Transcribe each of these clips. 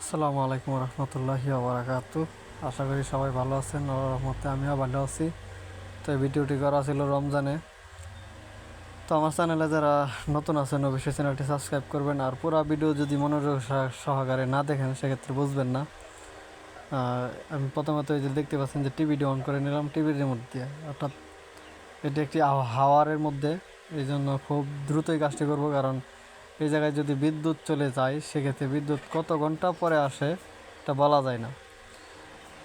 আসসালামু আলাইকুম রহমতুল্লাহি আবরাকাতু আশা করি সবাই ভালো আছেন রহমতে আমিও ভালো আছি। তো এই ভিডিওটি করা ছিল রমজানে। তো আমার চ্যানেলে যারা নতুন আছেন, অবশ্যই চ্যানেলটি সাবস্ক্রাইব করবেন। আর পুরো ভিডিও যদি মনোযোগ সহ- সহকারে না দেখেন, সেক্ষেত্রে বুঝবেন না। আমি প্রথমত এই যে দেখতে পাচ্ছেন যে টিভিটি অন করে নিলাম, টিভির মধ্যে অর্থাৎ এটি একটি হাওয়ারের মধ্যে। এই জন্য খুব দ্রুতই কাজটি করব, কারণ এই জায়গায় যদি বিদ্যুৎ চলে যায়, সেক্ষেত্রে বিদ্যুৎ কত ঘণ্টা পরে আসে এটা বলা যায় না।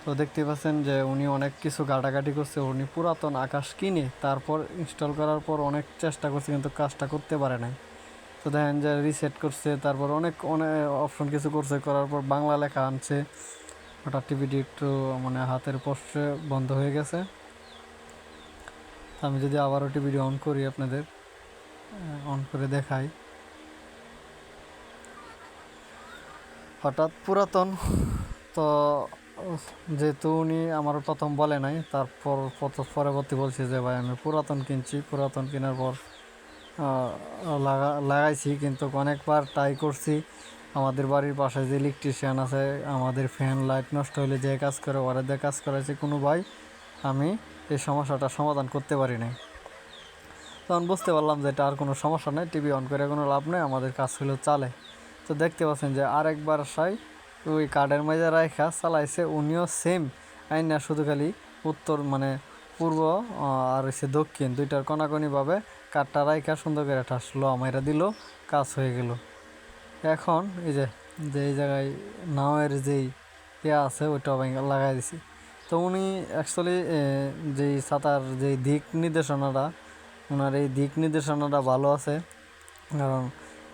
তো দেখতে পাচ্ছেন যে উনি অনেক কিছু গাটাগাটি করছে, উনি পুরাতন আকাশ কিনে তারপর ইনস্টল করার পর অনেক চেষ্টা করছে, কিন্তু কাজটা করতে পারে নাই। তো দেখেন যে রিসেট করছে, তারপর অনেক অনেক অপশন কিছু করছে, করার পর বাংলা লেখা আনছে। ওটা টিভিটি একটু মানে হাতের পোস্টে বন্ধ হয়ে গেছে। আমি যদি আবারও টিভিটি অন করি আপনাদের অন করে দেখাই। হঠাৎ পুরাতন। তো, যেহেতু উনি আমার প্রথম বলে নাই, তারপর পরবর্তী বলছে যে, ভাই, আমি পুরাতন কিনছি। পুরাতন কেনার পর লাগা, লাগাইছি, কিন্তু অনেকবার ট্রাই করছি। আমাদের বাড়ির পাশে যে ইলেকট্রিশিয়ান আছে, আমাদের ফ্যান লাইট নষ্ট হলে যে কাজ করে, ওরা দিয়ে কাজ করাইছে কোনো ভাই, আমি এই সমস্যাটা সমাধান করতে পারি নাই। তখন বুঝতে পারলাম যে এটা আর কোনো সমস্যা নেই, টিভি অন করে কোনো লাভ নেই, আমাদের কাজ হলো চালে। তো দেখতে পাচ্ছেন যে আরেকবার সাই ওই কার্ডের মাঝে রাখা চালাইছে, উনিও সেম আইন শুধু খালি উত্তর মানে পূর্ব আর হচ্ছে দক্ষিণ। দুইটার কনাকনিভাবে কাঠটা রাইখা সুন্দর করে একটা স্লো আমাইরা দিল, কাজ হয়ে গেল। এখন এই যে যে এই জায়গায় নাওয়ের যেই ইয়ে আছে, ওইটা লাগাই দিছি। তো উনি অ্যাকচুয়ালি যেই সাঁতার যেই দিক নির্দেশনাটা ওনার এই দিক নির্দেশনাটা ভালো আছে। কারণ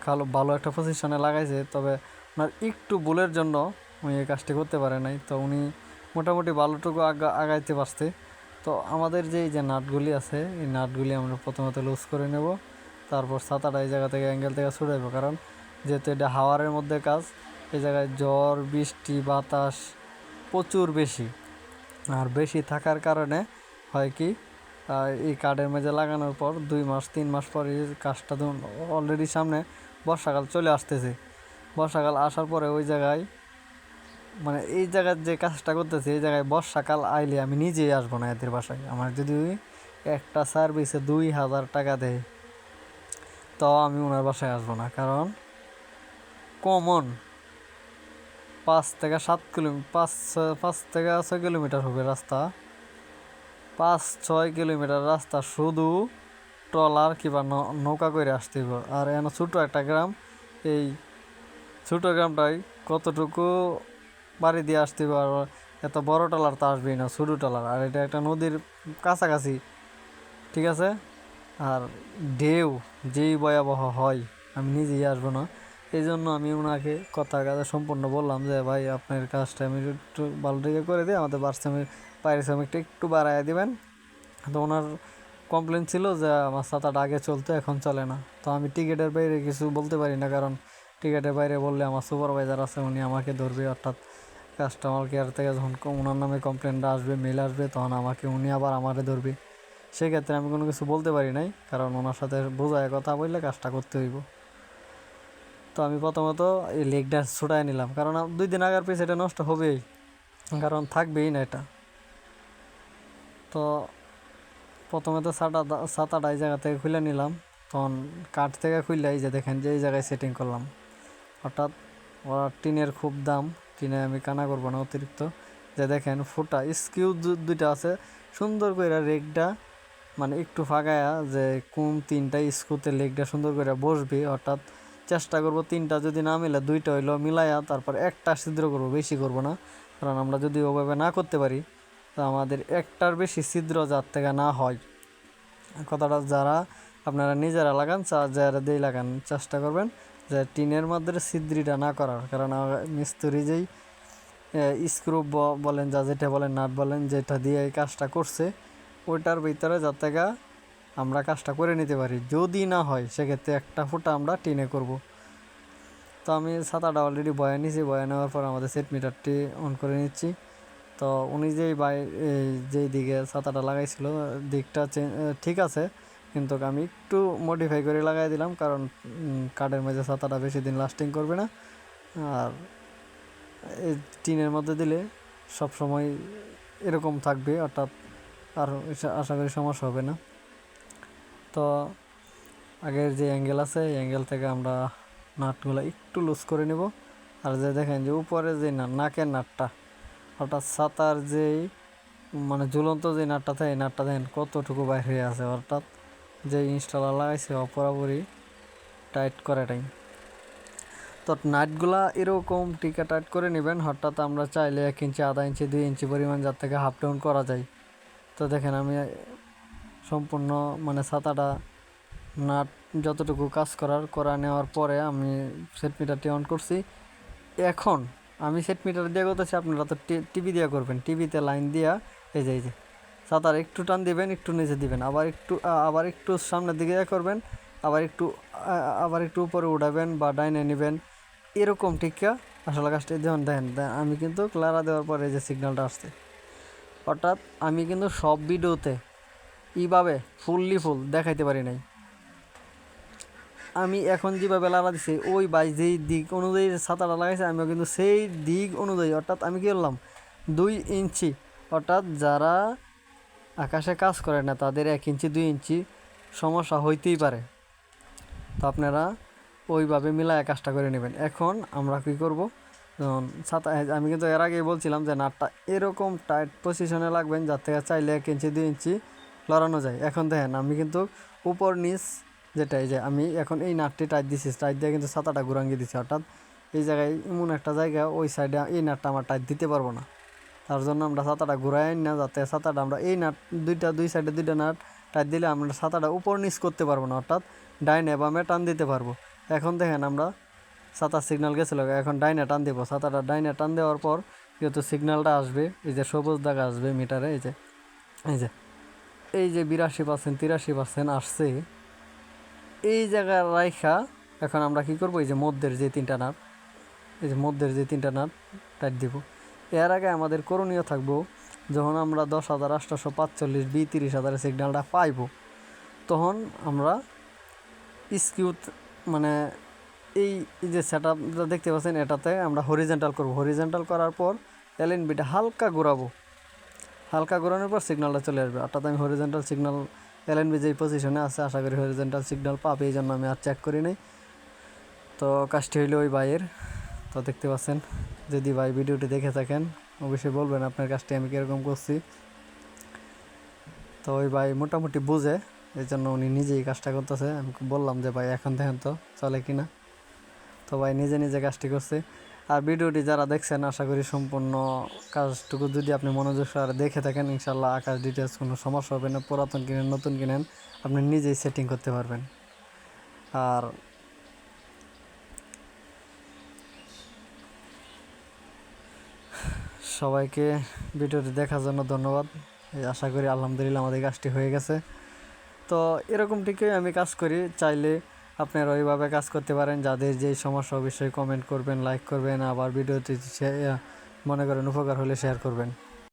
কালো ভালো একটা পজিশনে লাগাইছে, তবে ওনার একটু ভুলের জন্য উনি এই কাজটি করতে পারে নাই। তো উনি মোটামুটি ভালোটুকু আগা, আগাইতে পারছে। তো আমাদের যে যে নাটগুলি আছে, এই নাটগুলি আমরা প্রথমত লুজ করে নেব। তারপর ছাতাটা এই জায়গা থেকে অ্যাঙ্গেল থেকে ছুটাইব কারণ যেহেতু এটা হাওয়ারের মধ্যে কাজ, এই জায়গায় ঝড় বৃষ্টি, বাতাস প্রচুর বেশি। আর বেশি থাকার কারণে হয় কি এই কার্ডের মেঝে লাগানোর পর দুই মাস, তিন মাস পর এই কাজটা অলরেডি সামনে বর্ষাকাল চলে আসতেছে। বর্ষাকাল আসার পরে ওই জায়গায় মানে এই জায়গার যে কাজটা করতেছে, এই জায়গায় বর্ষাকাল আইলে আমি নিজেই আসব না এদের বাসায়। আমার যদি একটা সার্ভিসে দুই হাজার টাকা দেয় তো আমি ওনার বাসায় আসব না। কারণ কমন পাঁচ থেকে সাত কিলোমিটার পাঁচ পাঁচ থেকে ছয় কিলোমিটার হবে রাস্তা। পাঁচ ছয় কিলোমিটার রাস্তা শুধু ট্রলার কিংবা নৌকা করে আসতে হবে আর এখানে ছোটো একটা গ্রাম, এই ছোটো গ্রামটাই কতটুকু বাড়ি দিয়ে আসতে হবে আর এত বড় ট্রলার তো আসবেই না, ছোটো ট্রলার। আর এটা একটা নদীর কাছাকাছি, ঠিক আছে? আর ঢেউ যেই ভয়াবহ হয়, আমি নিজেই আসব না। এই জন্য আমি ওনাকে কথা কাজে সম্পূর্ণ বললাম যে, ভাই, আপনার কাজটা আমি একটু ভালো করে দিই আমাদের পারিশ্রমিক পারিশ্রমিকটা একটু বাড়াইয়া দিবেন। তো ওনার কমপ্লেন ছিল যে আমার ছাতাটা আগে চলতো, এখন চলে না। তো আমি টিকিটের বাইরে কিছু বলতে পারি না, কারণ টিকিটের বাইরে বললে আমার সুপারভাইজার আছে, উনি আমাকে ধরবে, অর্থাৎ কাস্টমার কেয়ার থেকে যখন ওনার নামে কমপ্লেনটা আসবে মেল আসবে, তখন আমাকে উনি আবার আমারে ধরবে। সেক্ষেত্রে আমি কোনো কিছু বলতে পারি নাই, কারণ ওনার সাথে বোঝায় কথা বললে কাজটা করতে হইব। তো আমি প্রথমত এই লেগটা ছুটাই নিলাম, কারণ দুই দিন আগের পিস এটা নষ্ট হবেই, কারণ থাকবেই না এটা। তো প্রথমে তো ছাতা ছাতাটা এই জায়গা থেকে খুলে নিলাম। তখন কাঠ থেকে খুললে এই যে দেখেন যে এই জায়গায় সেটিং করলাম। হঠাৎ ওরা টিনের খুব দাম, টিনে আমি কানা করব না অতিরিক্ত। যে দেখেন ফুটা স্কিউ দুইটা আছে। সুন্দর করে রেগটা মানে একটু ফাঁকায়া যে কোন তিনটা স্কুতে লেগটা সুন্দর করে বসবে অর্থাৎ চেষ্টা করব তিনটা যদি না মিলে দুইটা হইল, মিলাইয়া তারপর একটা ছিদ্র করব, বেশি করব না। কারণ আমরা যদি ওভাবে না করতে পারি তো আমাদের একটার বেশি ছিদ্র যার থেকে না হয়। কথাটা যারা আপনারা নিজেরা লাগান, চা- যারা দিয়ে লাগান, চেষ্টা করবেন যে টিনের মধ্যে ছিদ্রিটা না করার। কারণ মিস্ত্রি যেই স্ক্রু বলেন যা যেটা বলেন, নাট বলেন, যেটা দিয়ে এই কাজটা করছে, ওইটার ভিতরে যাতে আমরা কাজটা করে নিতে পারি। যদি না হয়, সেক্ষেত্রে একটা ফুটা আমরা টিনে করব। তো আমি ছাতাটা অলরেডি বয়া নিয়েছি বয়া নেওয়ার পর আমাদের সেট মিটারটি অন করে নিচ্ছি। তো উনি যেই বাই যেই দিকে ছাতাটা লাগাইছিল, দিকটা ঠিক আছে, কিন্তু আমি একটু মডিফাই করে লাগাই দিলাম, কারণ কাঠের মাঝে ছাতাটা বেশি দিন লাস্টিং করবে না। আর টিনের মধ্যে দিলে সব সময় এরকম থাকবে, অর্থাৎ আর আশা করি সমস্যা হবে না। তো আগের যে অ্যাঙ্গেল আছে, এই অ্যাঙ্গেল থেকে আমরা নাটগুলো একটু লুজ করে নেব। আর যে দেখেন যে উপরে যে নাকের নাটটা অর্থাৎ ছাতার যেই মানে ঝুলন্ত যে নাটটা থাকে নাটটা দেখেন কতটুকু বাইর হয়ে আছে। অর্থাৎ যে ইনস্টলার লাগাইছে, অপরাপুরি টাইট করাটাই তো নাটগুলা এরকম টিকা টাইট করে নেবেন, হঠাৎ আমরা চাইলে এক ইঞ্চি, আধা ইঞ্চি, দুই ইঞ্চি পরিমাণ যার থেকে হাফ ডাউন করা যায়। তো দেখেন আমি সম্পূর্ণ মানে ছাতাটা নাট যতটুকু কাজ করার, করা নেওয়ার পরে আমি সেট মিটারটি অন করছি। এখন আমি সেট মিটার দিয়ে করতেছি, আপনারা তো টিভি দিয়ে করবেন। টিভিতে লাইন দিয়া, এই যে এই যে, ছাতার একটু টান দিবেন, একটু নিচে দিবেন, আবার একটু আবার একটু সামনের দিকে ইয়ে করবেন, আবার একটু আবার একটু উপরে উঠাবেন বা ডাইনে নেবেন, এরকম টিকা আসলে কাজটি যেমন দেখেন, দে- আমি কিন্তু ক্লারা দেওয়ার পরে এই যে সিগন্যালটা আসছে। অর্থাৎ আমি কিন্তু সব ভিডিওতে এইভাবে ফুললি ফুল দেখাইতে পারি নাই। আমি এখন যেভাবে লাড়া দিছি, ওই বাই যেই দিক অনুযায়ী ছাতাটা লাগাইছে, আমিও কিন্তু সেই দিক অনুযায়ী, অর্থাৎ আমি কী করলাম? দুই ইঞ্চি, অর্থাৎ যারা আকাশে কাজ করে না, তাদের এক ইঞ্চি, দুই ইঞ্চি সমস্যা হইতেই পারে। তো আপনারা ওইভাবে মিলায় কাজটা করে নেবেন। এখন আমরা কি করব? যেমন ছাতা আমি কিন্তু এর আগেই বলছিলাম যে নাটটা এরকম টাইট পজিশনে লাগবেন যার থেকে চাইলে এক ইঞ্চি, দুই ইঞ্চি লড়ানো যায়। এখন দেখেন, আমি কিন্তু উপর, নিচ যেটাই যে আমি এখন এই নাটটি টাইট দিছি টাইট দিয়ে কিন্তু ছাতাটা ঘুরাঙ্গি দিছি, অর্থাৎ এই জায়গায় এমন একটা জায়গা, ওই সাইডে এই নাটটা আমার টাইট দিতে পারব না। তার জন্য আমরা ছাতাটা ঘুরাই না যাতে ছাতাটা আমরা এই নাট, দুইটা, দুই সাইডে দুইটা নাট টাইট দিলে আমরা ছাতাটা উপর নিচ করতে পারব না, অর্থাৎ ডাইনে বামে টান দিতে পারব। এখন দেখেন আমরা ছাতার সিগন্যাল গেছিল, এখন ডাইনে টান দেবো। ছাতাটা ডাইনে টান দেওয়ার পর যেহেতু সিগন্যালটা আসবে, এই যে সবুজ দাগা আসবে মিটারে, এই যে এই যে এই যে বিরাশি পার্সেন্ট তিরাশি পার্সেন্ট আসছে এই জায়গায় রাইখা, এখন আমরা কি করব? এই যে মধ্যের যে তিনটা নাট, এই যে মধ্যের যে তিনটা নাট টাইট দিব। এর আগে আমাদের করণীয় থাকব, যখন আমরা দশ হাজার আটশোশো পাঁচচল্লিশ বি তিরিশ হাজারের সিগন্যালটা পাইব, তখন আমরা স্কিউত মানে এই যে সেট আপটা দেখতে পাচ্ছেন, এটাতে আমরা হরিজেন্টাল করব। হরিজেন্টাল করার পর এলএনবিটা হালকা ঘোরাবো। হালকা ঘোরানোর পর সিগন্যালটা চলে আসবে। অর্থাৎ আমি হরিজেন্টাল সিগন্যাল এলএনবি যেই পজিশনে আছে, আশা করি হরিজেন্টাল সিগন্যাল পাবে, এই জন্য আমি আর চেক করি নাই। তো কাজটি হইল ওই ভাইয়ের। তো দেখতে পাচ্ছেন, যদি ভাই ভিডিওটি দেখে থাকেন, অবশ্যই বলবেন আপনার কাজটি আমি কীরকম করছি। তো ওই ভাই মোটামুটি বুঝে, এই জন্য উনি নিজেই কাজটা করতেছে। আমি বললাম যে, ভাই, এখন দেখেন তো, চলে কিনা? তো ভাই নিজে নিজে কাজটি করছে। আর ভিডিওটি যারা দেখছেন, আশা করি সম্পূর্ণ কাজটুকু যদি আপনি মনোযোগ সহকারে দেখে থাকেন ইনশাল্লাহ আকাশ ডিটেলস কোনো সমস্যা হবে না। পুরাতন কিনেন, নতুন কিনেন, আপনি নিজেই সেটিং করতে পারবেন। আর সবাইকে ভিডিওটি দেখার জন্য ধন্যবাদ। আশা করি আলহামদুলিল্লাহ আমাদের কাজটি হয়ে গেছে। তো এরকম ঠিকই আমি কাজ করি, চাইলে আপনারা ওইভাবে কাজ করতে পারেন। যাদের যেই সমস্যা, অবশ্যই কমেন্ট করবেন লাইক করবেন, আবার ভিডিওতে মনে করেন, উপকার হলে শেয়ার করবেন।